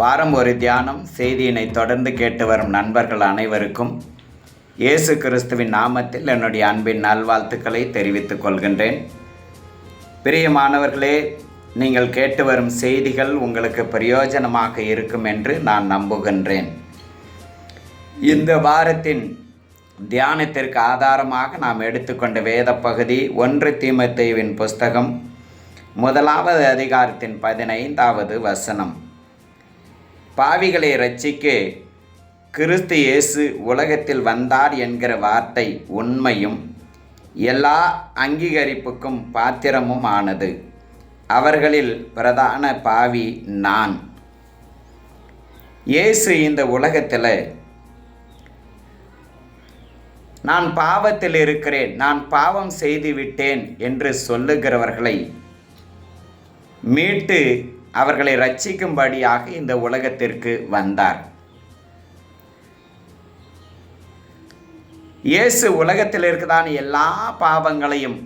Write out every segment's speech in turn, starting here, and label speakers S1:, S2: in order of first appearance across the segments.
S1: வாரம் ஒரு தியானம் செய்தியினை தொடர்ந்து கேட்டு வரும் நண்பர்கள் அனைவருக்கும் இயேசு கிறிஸ்துவின் நாமத்தில் என்னுடைய அன்பின் நல்வாழ்த்துக்களை தெரிவித்துக் கொள்கின்றேன். பிரியமானவர்களே நீங்கள் கேட்டு வரும் செய்திகள் உங்களுக்கு பிரயோஜனமாக இருக்கும் என்று நான் நம்புகின்றேன். இந்த வாரத்தின் தியானத்திற்கு ஆதாரமாக நாம் எடுத்துக்கொண்ட வேத பகுதி ஒன்று தீமத்தேவின் புஸ்தகம் முதலாவது அதிகாரத்தின் பதினைந்தாவது வசனம். பாவிகளை ரட்சிக்க கிறிஸ்து இயேசு உலகத்தில் வந்தார் என்கிற வார்த்தை உண்மையும் எல்லா அங்கீகரிப்புக்கும் பாத்திரமும் ஆனது அவர்களில் பிரதான பாவி நான். இயேசு இந்த உலகத்தில் நான் பாவத்தில் இருக்கிறேன் நான் பாவம் செய்து விட்டேன் என்று சொல்லுகிறவர்களை மீட்டு அவர்களை ரட்சிக்கும்படியாக இந்த உலகத்திற்கு வந்தார். இயேசு உலகத்தில் இருக்கதான எல்லா பாவங்களையும்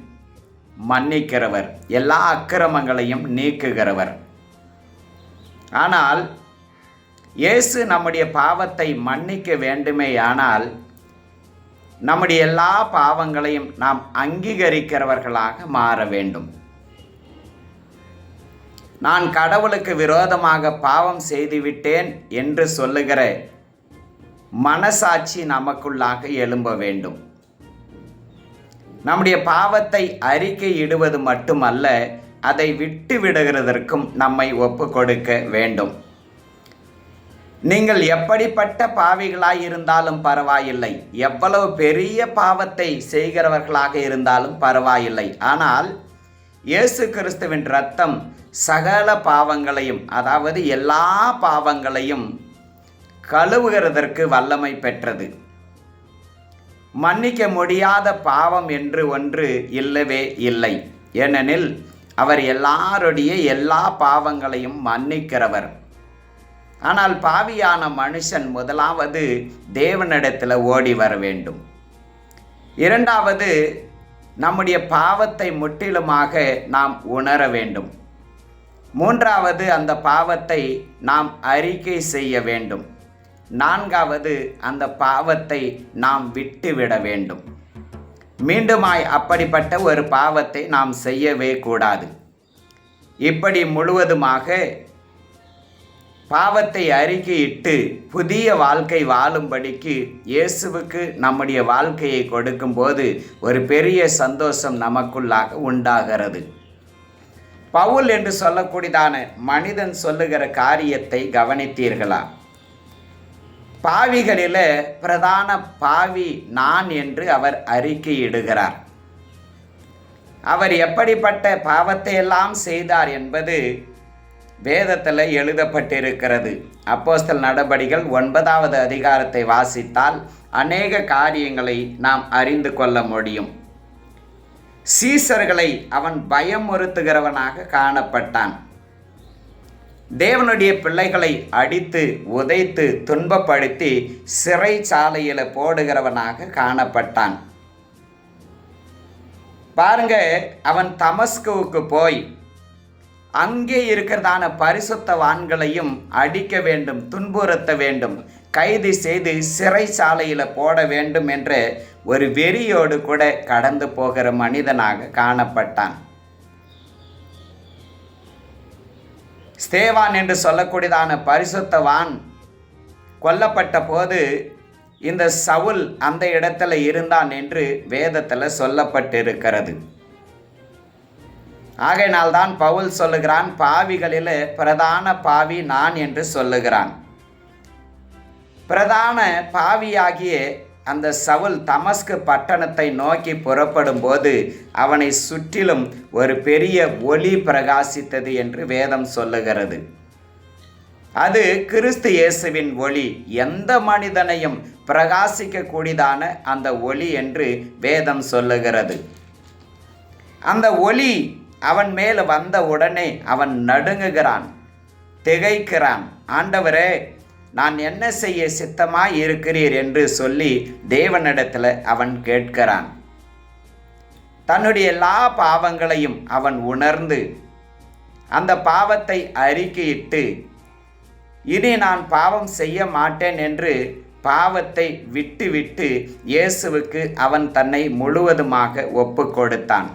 S1: மன்னிக்கிறவர் எல்லா அக்கிரமங்களையும் நீக்குகிறவர். ஆனால் இயேசு நம்முடைய பாவத்தை மன்னிக்க வேண்டுமேயானால் நம்முடைய எல்லா பாவங்களையும் நாம் அங்கீகரிக்கிறவர்களாக மாற வேண்டும். நான் கடவுளுக்கு விரோதமாக பாவம் செய்துவிட்டேன் என்று சொல்லுகிற மனசாட்சி நமக்குள்ளாக எழும்ப வேண்டும். நம்முடைய பாவத்தை அறிக்கை இடுவது மட்டுமல்ல அதை விட்டு விடுகிறதற்கும் நம்மை ஒப்பு கொடுக்க வேண்டும். நீங்கள் எப்படிப்பட்ட பாவிகளாய் இருந்தாலும் பரவாயில்லை. எவ்வளவு பெரிய பாவத்தை செய்கிறவர்களாக இருந்தாலும் பரவாயில்லை. ஆனால் இயேசு கிறிஸ்துவின் ரத்தம் சகல பாவங்களையும் அதாவது எல்லா பாவங்களையும் கழுவுகிறதற்கு வல்லமை பெற்றது. மன்னிக்க முடியாத பாவம் என்று ஒன்று இல்லவே இல்லை. ஏனெனில் அவர் எல்லாருடைய எல்லா பாவங்களையும் மன்னிக்கிறவர். ஆனால் பாவியான மனுஷன் முதலாவது தேவனிடத்தில் ஓடி வர வேண்டும். இரண்டாவது நம்முடைய பாவத்தை முற்றிலுமாக நாம் உணர வேண்டும். மூன்றாவது அந்த பாவத்தை நாம் அறிக்கை செய்ய வேண்டும். நான்காவது அந்த பாவத்தை நாம் விட்டுவிட வேண்டும். மீண்டுமாய் அப்படிப்பட்ட ஒரு பாவத்தை நாம் செய்யவே கூடாது. இப்படி முழுவதுமாக பாவத்தை அறிக்கையிட்டு புதிய வாழ்க்கை வாழும்படிக்கு இயேசுவுக்கு நம்முடைய வாழ்க்கையை கொடுக்கும்போது ஒரு பெரிய சந்தோஷம் நமக்குள்ளாக உண்டாகிறது. பவுல் என்று சொல்லக்கூடியதான மனிதன் சொல்லுகிற காரியத்தை கவனித்தீர்களா? பாவிகளில் பிரதான பாவி நான் என்று அவர் அறிக்கையிடுகிறார். அவர் எப்படிப்பட்ட பாவத்தை எல்லாம் செய்தார் என்பது வேதத்தில் எழுதப்பட்டிருக்கிறது. அப்போஸ்தல் நடபடிகள் ஒன்பதாவது அதிகாரத்தை வாசித்தால் அநேக காரியங்களை நாம் அறிந்து கொள்ள முடியும். சீசர்களை அவன் பயமுறுத்துகிறவனாக காணப்பட்டான். தேவனுடைய பிள்ளைகளை அடித்து உதைத்து துன்பப்படுத்தி சிறைச்சாலையில் போடுகிறவனாக காணப்பட்டான். பாருங்க அவன் தமஸ்குவுக்கு போய் அங்கே இருக்கிறதான பரிசுத்தவான்களையும் அடிக்க வேண்டும் துன்புறுத்த வேண்டும் கைது செய்து சிறைச்சாலையில் போட வேண்டும் என்று ஒரு வெறியோடு கூட கடந்து போகிற மனிதனாக காணப்பட்டான். ஸ்தேவான் என்று சொல்லக்கூடியதான பரிசுத்தவான் கொல்லப்பட்ட போது இந்த சவுல் அந்த இடத்துல இருந்தான் என்று வேதத்தில் சொல்லப்பட்டிருக்கிறது. ஆகையினால்தான் பவுல் சொல்லுகிறான் பாவிகளில் பிரதான பாவி நான் என்று சொல்லுகிறான். பிரதான பாவியாகிய அந்த சவுல் தமஸ்கு பட்டணத்தை நோக்கி புறப்படும் போது அவனை சுற்றிலும் ஒரு பெரிய ஒளி பிரகாசித்தது என்று வேதம் சொல்லுகிறது. அது கிறிஸ்து இயேசுவின் ஒளி எந்த மனிதனையும் பிரகாசிக்கக்கூடியதான அந்த ஒளி என்று வேதம் சொல்லுகிறது. அந்த ஒளி அவன் மேல் வந்த உடனே அவன் நடுங்குகிறான் திகைக்கிறான். ஆண்டவரே நான் என்ன செய்ய சித்தமாய் இருக்கிறீர் என்று சொல்லி தேவனிடத்தில் அவன் கேட்கிறான். தன்னுடைய எல்லா பாவங்களையும் அவன் உணர்ந்து அந்த பாவத்தை அறிக்கையிட்டு இனி நான் பாவம் செய்ய மாட்டேன் என்று பாவத்தை விட்டுவிட்டு இயேசுவுக்கு அவன் தன்னை முழுவதுமாக ஒப்பு கொடுத்தான்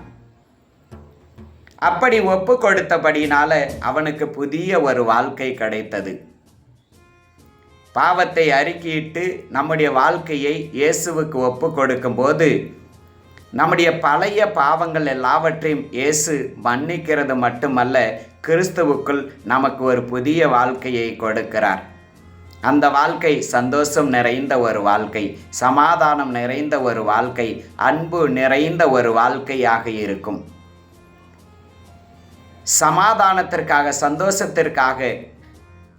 S1: அப்படி ஒப்பு கொடுத்தபடினால அவனுக்கு புதிய ஒரு வாழ்க்கை கிடைத்தது. பாவத்தை அறிக்கையிட்டு நம்முடைய வாழ்க்கையை இயேசுவுக்கு ஒப்பு கொடுக்கும்போது நம்முடைய பழைய பாவங்கள் எல்லாவற்றையும் இயேசு மன்னிக்கிறது மட்டுமல்ல கிறிஸ்துவுக்குள் நமக்கு ஒரு புதிய வாழ்க்கையை கொடுக்கிறார். அந்த வாழ்க்கை சந்தோஷம் நிறைந்த ஒரு வாழ்க்கை சமாதானம் நிறைந்த ஒரு வாழ்க்கை அன்பு நிறைந்த ஒரு வாழ்க்கையாக இருக்கும். சமாதானத்திற்காக சந்தோஷத்திற்காக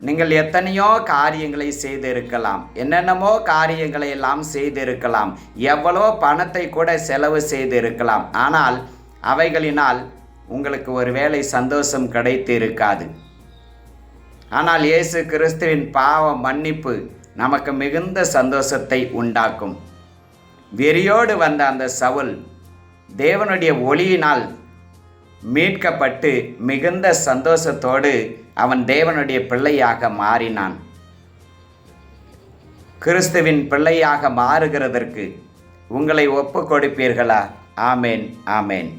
S1: நீங்கள் எத்தனையோ காரியங்களை செய்திருக்கலாம். என்னென்னமோ காரியங்களை எல்லாம் செய்திருக்கலாம். எவ்வளோ பணத்தை கூட செலவு செய்திருக்கலாம். ஆனால் அவைகளினால் உங்களுக்கு ஒருவேளை சந்தோஷம் கிடைத்து இருக்காது ஆனால் இயேசு கிறிஸ்துவின் பாவ மன்னிப்பு நமக்கு மிகுந்த சந்தோஷத்தை உண்டாக்கும். வெறியோடு வந்த அந்த சவுல் தேவனுடைய ஒளியினால் மீட்கப்பட்டு மிகுந்த சந்தோஷத்தோடு அவன் தேவனுடைய பிள்ளையாக மாறினான். கிறிஸ்துவின் பிள்ளையாக மாறுகிறதற்கு உங்களை ஒப்பு கொடுப்பீர்களா ஆமேன் ஆமேன்.